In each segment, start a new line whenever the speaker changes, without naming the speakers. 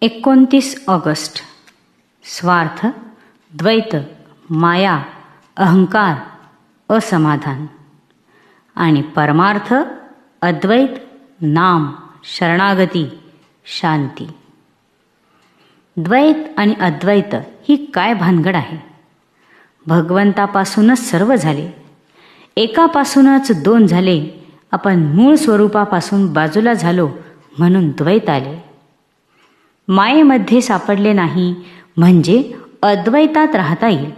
एकोणतीस ऑगस्ट. स्वार्थ द्वैत माया अहंकार असमाधान. आणि परमार्थ अद्वैत नाम शरणागती शांती. द्वैत आणि अद्वैत ही काय भानगड आहे? भगवंतापासूनच सर्व झाले. एकापासूनच दोन झाले. आपण मूळ स्वरूपापासून बाजूला झालो म्हणून द्वैत आले. मायेमध्ये सापडले नाही म्हणजे अद्वैतात राहता येईल.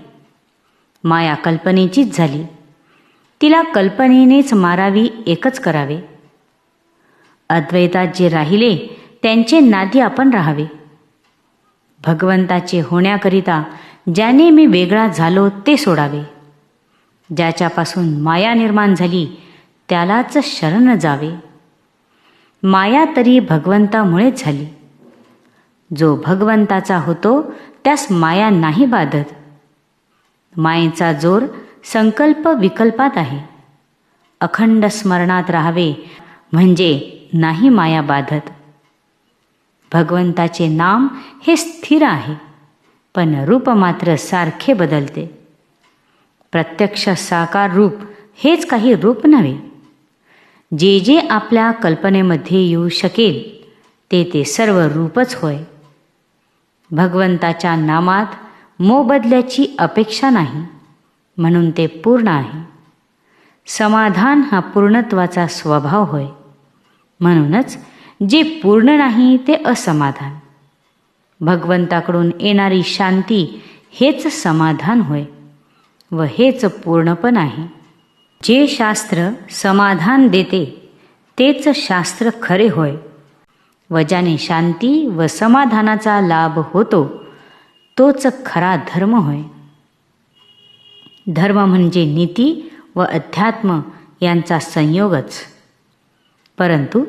माया कल्पनेचीच झाली. तिला कल्पनेनेच मारावी एकच करावे. अद्वैतात जे राहिले त्यांचे नादी आपण राहावे. भगवंताचे होण्याकरिता ज्याने मी वेगळा झालो ते सोडावे. ज्याच्यापासून माया निर्माण झाली त्यालाच शरण जावे. माया तरी भगवंतामुळेच झाली. जो भगवंताचा होतो त्यास माया नाही बाधत. मायेचा जोर संकल्प विकल्पात आहे. अखंड स्मरणात राहावे म्हणजे नाही माया बाधत. भगवंताचे नाम हे स्थिर आहे पण रूप मात्र सारखे बदलते. प्रत्यक्ष साकार रूप हेच काही रूप नव्हे. जे जे आपल्या कल्पनेमध्ये येऊ शकेल ते ते सर्व रूपच होय. भगवंताच्या नामात मोबदल्याची अपेक्षा नाही म्हणून ते पूर्ण आहे. समाधान हा पूर्णत्वाचा स्वभाव होय. म्हणूनच जे पूर्ण नाही ते असमाधान. भगवंताकडून येणारी शांती हेच समाधान होय व हेच पूर्णपण आहे. जे शास्त्र समाधान देते तेच शास्त्र खरे होय. वजाने शांती व समाधानाचा लाभ होतो. तोच खरा धर्म होय. धर्म म्हणजे नीती व अध्यात्म यांचा संयोगच. परंतु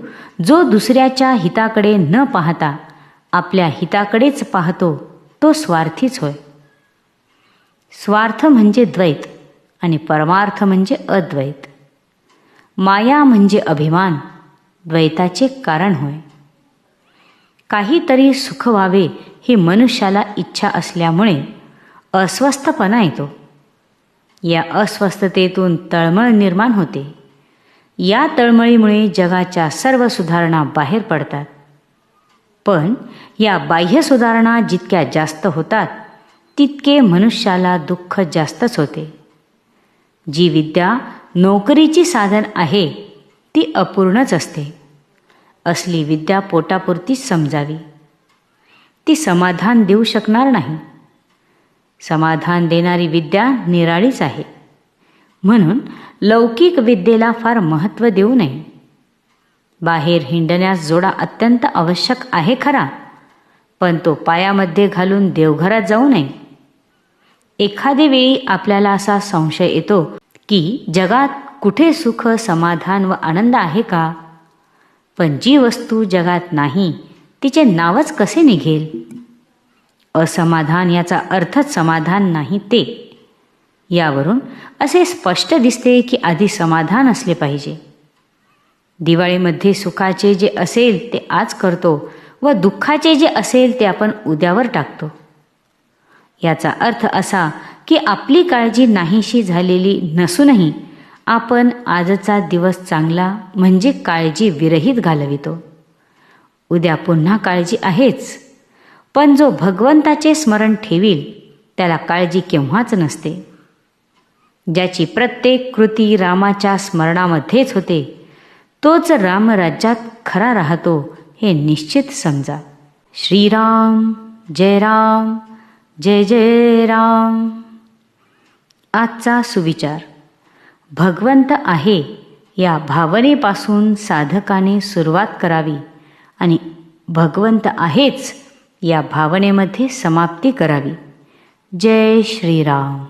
जो दुसऱ्याच्या हिताकडे न पाहता आपल्या हिताकडेच पाहतो तो स्वार्थीच होय. स्वार्थ म्हणजे द्वैत आणि परमार्थ म्हणजे अद्वैत. माया म्हणजे अभिमान द्वैताचे कारण होय. काहीतरी सुख व्हावे ही मनुष्याला इच्छा असल्यामुळे अस्वस्थपणा येतो. या अस्वस्थतेतून तळमळ निर्माण होते. या तळमळीमुळे जगाच्या सर्व सुधारणा बाहेर पडतात. पण या बाह्य सुधारणा जितक्या जास्त होतात तितके मनुष्याला दुःख जास्तच होते. जी विद्या नोकरीची साधन आहे ती अपूर्णच असते. असली विद्या पोटापुरतीच समजावी. ती समाधान देऊ शकणार नाही. समाधान देणारी विद्या निराळीच आहे. म्हणून लौकिक विद्येला फार महत्त्व देऊ नये. बाहेर हिंडण्यास जोडा अत्यंत आवश्यक आहे खरा पण तो पायामध्ये घालून देवघरात जाऊ नये. एखादे वेळी आपल्याला असा संशय येतो की जगात कुठे सुख समाधान व आनंद आहे का? पण जी वस्तू जगात नाही तिचे नावच कसे निघेल? असमाधान याचा अर्थच समाधान नाही ते. यावरून असे स्पष्ट दिसते की आधी समाधान असले पाहिजे. दिवाळीमध्ये सुखाचे जे असेल ते आज करतो व दुःखाचे जे असेल ते आपण उद्यावर टाकतो. याचा अर्थ असा की आपली काळजी नाहीशी झालेली नसूनही आपण आजचा दिवस चांगला म्हणजे काळजी विरहित घालवितो. उद्या पुन्हा काळजी आहेच पण जो भगवंताचे स्मरण ठेवील त्याला काळजी केव्हाच नसते. ज्याची प्रत्येक कृती रामाच्या स्मरणामध्येच होते तोच रामराज्यात खरा राहतो हे निश्चित समजा. श्रीराम जय राम जय जय राम. आजचा सुविचार. भगवंत आहे या भावनेपासून साधकाने सुरुवात करावी आणि भगवंत आहेच या भावनेमध्ये समाप्ती करावी. जय श्रीराम.